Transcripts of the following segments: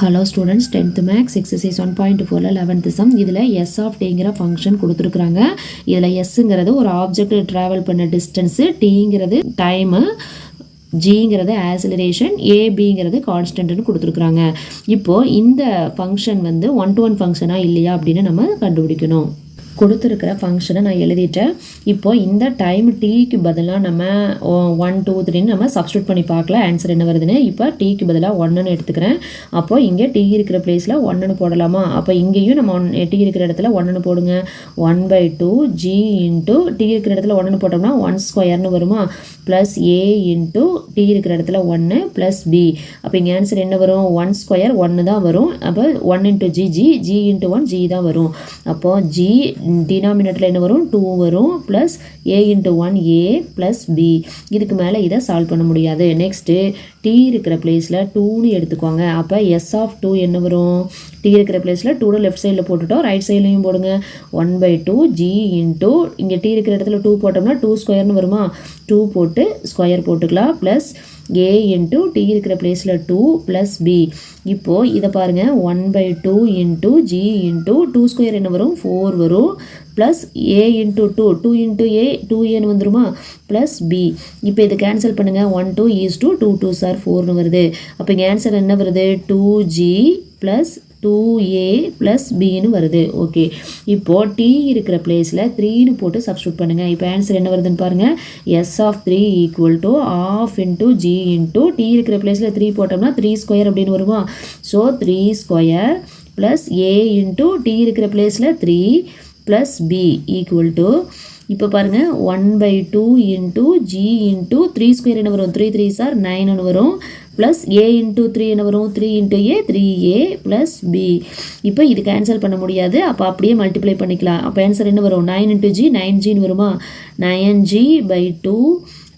Hello students tenth maths exercise one point ஃபோரில் eleventh sum இதில் S of டேங்கிற function கொடுத்துருக்குறாங்க. இதில் எஸ்ஸுங்கிறது ஒரு ஆப்ஜெக்ட் ட்ராவல் பண்ண டிஸ்டன்ஸு டீங்கிறது டைமு ஜிங்கிறது ஆசிலரேஷன் ஏபிங்கிறது கான்ஸ்டன்ட்னு கொடுத்துருக்குறாங்க. இப்போது இந்த ஃபங்க்ஷன் வந்து ஒன் டு ஒன் ஃபங்க்ஷனாக இல்லையா அப்படின்னு நம்ம கண்டுபிடிக்கணும். கொடுத்துருக்கிற ஃபங்க்ஷனை நான் எழுதிட்டேன். இப்போ இந்த டைம் டீக்கு பதிலாக நம்ம ஒன் டூ த்ரீன்னு நம்ம சப்ஸ்டியூட் பண்ணி பார்க்கலாம். ஆன்சர் என்ன வருதுன்னு? இப்போ டீக்கு பதிலாக ஒன்றுன்னு எடுத்துக்கிறேன். அப்போ இங்கே டீ இருக்கிற பிளேஸில் ஒன்றுன்னு போடலாமா? அப்போ இங்கேயும் நம்ம ஒன் டீ இருக்கிற இடத்துல ஒன்றுன்னு போடுங்க. One by two G into T இருக்கிற இடத்துல ஒன்றுன்னு போட்டோம்னா ஒன் ஸ்கொயர்னு வருமா? ப்ளஸ் ஏ இன்ட்டு டி இருக்கிற இடத்துல ஒன்று ப்ளஸ் பி அப்போ இங்கே ஆன்சர் என்ன வரும்? ஒன் ஸ்கொயர் ஒன்று தான் வரும். அப்போ one into G G G into one G தான் வரும். அப்போது ஜி டினாமினேட்டரில் என்ன வரும்? டூ வரும் plus A into one A plus B இதுக்கு மேலே இதை சால்வ் பண்ண முடியாது. நெக்ஸ்ட்டு டி இருக்கிற பிளேஸில் டூன்னு எடுத்துக்கோங்க. அப்போ எஸ் ஆஃப் டூ என்ன வரும்? டி இருக்கிற பிளேஸில் டூ லெஃப்ட் சைடில் போட்டுட்டோம். ரைட் சைட்லையும் போடுங்க. One by two G into இங்கே டி இருக்கிற இடத்துல டூ போட்டோம்னா டூ ஸ்கொயர்னு வருமா? டூ போட்டு ஸ்கொயர் போட்டுக்கலாம். ப்ளஸ் ஏ இன்ட்டு டி இருக்கிற பிளேஸில் டூ ப்ளஸ் பி இப்போது இதை பாருங்கள் one by two into G into two square என்ன வரும்? ஃபோர் வரும். Plus A into two two into A two ஏன்னு வந்துருமா? ப்ளஸ் பி இப்போ இதை கேன்சல் பண்ணுங்கள் one two is two two two sir ஃபோர்னு வருது. அப்போ இங்கே ஆன்சர் என்ன வருது? Two G plus two A plus பின்னு வருது. ஓகே இப்போது டி இருக்கிற பிளேஸில் த்ரீன்னு போட்டு சப்ஸ்டியூட் பண்ணுங்கள் இப்போ ஆன்சர் என்ன வருதுன்னு பாருங்கள் S of three equal to half into G into T இருக்கிற பிளேஸில் த்ரீ போட்டோம்னா த்ரீ ஸ்கொயர் அப்படின்னு வருமா? So three square plus A into T இருக்கிற பிளேஸில் three plus B equal to இப்போ பாருங்கள் one by two into G into three square என்ன வரும்? த்ரீ த்ரீ சார் நைன் வரும். ப்ளஸ் ஏ இன்ட்டு த்ரீ என்ன வரும்? Three into A three A plus B இப்போ இது கேன்சல் பண்ண முடியாது. அப்போ அப்படியே மல்டிப்ளை பண்ணிக்கலாம். அப்போ ஆன்சர் என்ன வரும்? நைன் இன்ட்டு ஜி நைன் ஜின்னு வருமா? Nine G by two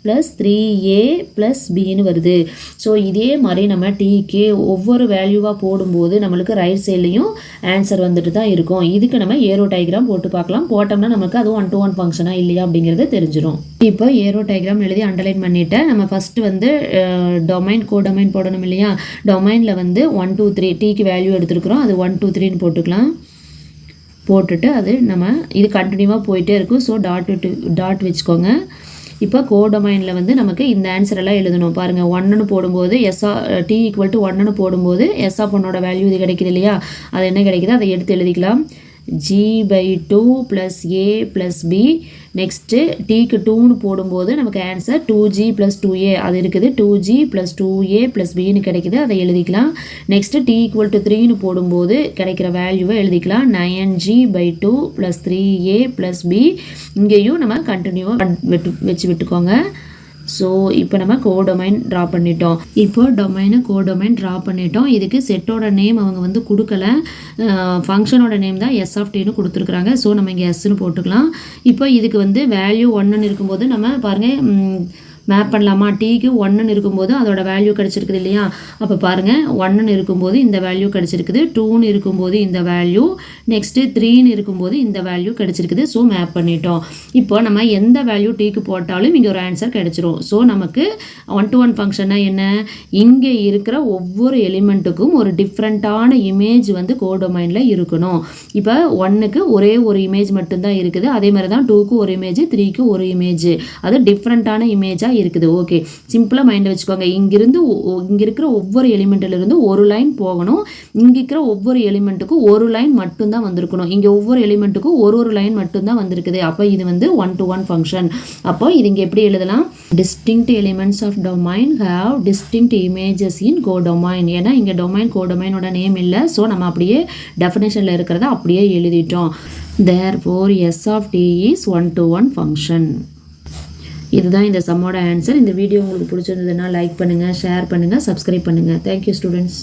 plus three A plus பின்னு வருது. ஸோ இதே மாதிரி நம்ம டீக்கு ஒவ்வொரு வேல்யூவாக போடும்போது நம்மளுக்கு ரைட் சைட்லேயும் ஆன்சர் வந்துட்டு தான் இருக்கும். இதுக்கு நம்ம ஏரோ டைக்ராம் போட்டு பார்க்கலாம். போட்டோம்னா நமக்கு அது ஒன் டு ஒன் ஃபங்க்ஷனாக இல்லையா அப்படிங்கிறது தெரிஞ்சிடும் இப்போ ஏரோ டயக்ராம் எழுதி அண்டர்லைன் பண்ணிவிட்டேன் நம்ம ஃபஸ்ட்டு வந்து டொமைன் கோ டொமைன் போடணும் இல்லையா? டொமைனில் வந்து ஒன் டூ த்ரீ டீக்கு வேல்யூ எடுத்துருக்குறோம். அது ஒன் டூ த்ரீன்னு போட்டுக்கலாம். போட்டுட்டு அது நம்ம இது கண்டினியூவாக போயிட்டே இருக்கும். ஸோ டாட் டாட் வச்சுக்கோங்க. இப்போ கோடொமைனில் வந்து நமக்கு இந்த ஆன்சர் எல்லாம் எழுதணும். பாருங்கள் ஒன்னு போடும்போது எஸ்ஆ டி ஈக்குவல் டு ஒன்றுன்னு போடும்போது எஸ் ஆஃப் ஒன்னோட வேல்யூ இது கிடைக்குது இல்லையா? அது என்ன கிடைக்குது? அதை எடுத்து எழுதிக்கலாம். G by two plus A plus B next டீக்கு டூன்னு போடும்போது நமக்கு answer two G plus two A அது இருக்குது. Two G plus two A plus பின்னு கிடைக்குது. அதை எழுதிக்கலாம். நெக்ஸ்ட்டு டி ஈக்குவல் டு த்ரீன்னு போடும்போது கிடைக்கிற வேல்யூவை எழுதிக்கலாம். Nine G by two plus three A plus B இங்கேயும் நம்ம கண்டினியூவாக விட்டு வச்சு விட்டுக்கோங்க ஸோ இப்போ நம்ம கோடொமைன் ட்ரா பண்ணிட்டோம். இப்போ டொமைனை கோடொமைன் ட்ரா பண்ணிட்டோம். இதுக்கு செட்டோட நேம் அவங்க வந்து கொடுக்கல. ஃபங்க்ஷனோட நேம் தான் எஸ் ஆஃப் டேன்னு கொடுத்துருக்குறாங்க. ஸோ நம்ம இங்கே எஸ்ன்னு போட்டுக்கலாம். இப்போ இதுக்கு வந்து வேல்யூ ஒன்றுன்னு இருக்கும்போது நம்ம பாருங்கள் மேப் பண்ணலாமா? டீக்கு ஒன்றுன்னு இருக்கும்போது அதோட வேல்யூ கிடச்சிருக்குது இல்லையா? அப்போ பாருங்கள் ஒன்றுன்னு இருக்கும்போது இந்த வேல்யூ கிடச்சிருக்குது டூன்னு இருக்கும்போது இந்த வேல்யூ நெக்ஸ்ட்டு த்ரீன்னு இருக்கும்போது இந்த வேல்யூ கிடச்சிருக்குது. ஸோ மேப் பண்ணிட்டோம். இப்போ நம்ம எந்த வேல்யூ டீக்கு போட்டாலும் இங்கே ஒரு ஆன்சர் கிடச்சிரும். ஸோ நமக்கு ஒன் டு ஒன் ஃபங்க்ஷன்னா என்ன? இங்கே இருக்கிற ஒவ்வொரு எலிமெண்ட்டுக்கும் ஒரு டிஃப்ரெண்ட்டான இமேஜ் வந்து கோடொமைனில் இருக்கணும். இப்போ ஒன்றுக்கு ஒரே ஒரு இமேஜ் மட்டும்தான் இருக்குது. அதே மாதிரி தான் டூக்கு ஒரு இமேஜ் த்ரீக்கு ஒரு இமேஜ் அது டிஃப்ரெண்ட்டான இமேஜாக இருக்குது. ஓகே சிம்பிளாக மைண்டில் வச்சுக்கோங்க. இங்கிருந்து இங்கே இருக்கிற ஒவ்வொரு எலிமெண்ட்டிலிருந்து ஒரு லைன் போகணும். இங்கே இருக்கிற ஒவ்வொரு எலிமெண்ட்டுக்கும் ஒரு லைன் மட்டும்தான் வந்திருக்கணும். இங்கே ஒவ்வொரு எலிமெண்ட்டுக்கும் ஒரு ஒரு லைன் மட்டும்தான் வந்திருக்குது. அப்போ இது வந்து ஒன் டு ஒன் ஃபங்க்ஷன் அப்போ இது இங்கே எப்படி எழுதலாம்? Distinct elements of domain have distinct images in codomain ஏன்னா இங்கே டொமைன் கோ டொமைனோட நேம் இல்லை. ஸோ நம்ம அப்படியே டெஃபினேஷனில் இருக்கிறத அப்படியே எழுதிட்டோம். Therefore S of T is one to one function இதுதான் இந்த சம்மோட ஆன்சர் இந்த வீடியோ உங்களுக்கு பிடிச்சிருந்ததுன்னா லைக் பண்ணுங்கள் ஷேர் பண்ணுங்கள் சப்ஸ்கிரைப் பண்ணுங்கள் தேங்க்யூ ஸ்டூடெண்ட்ஸ்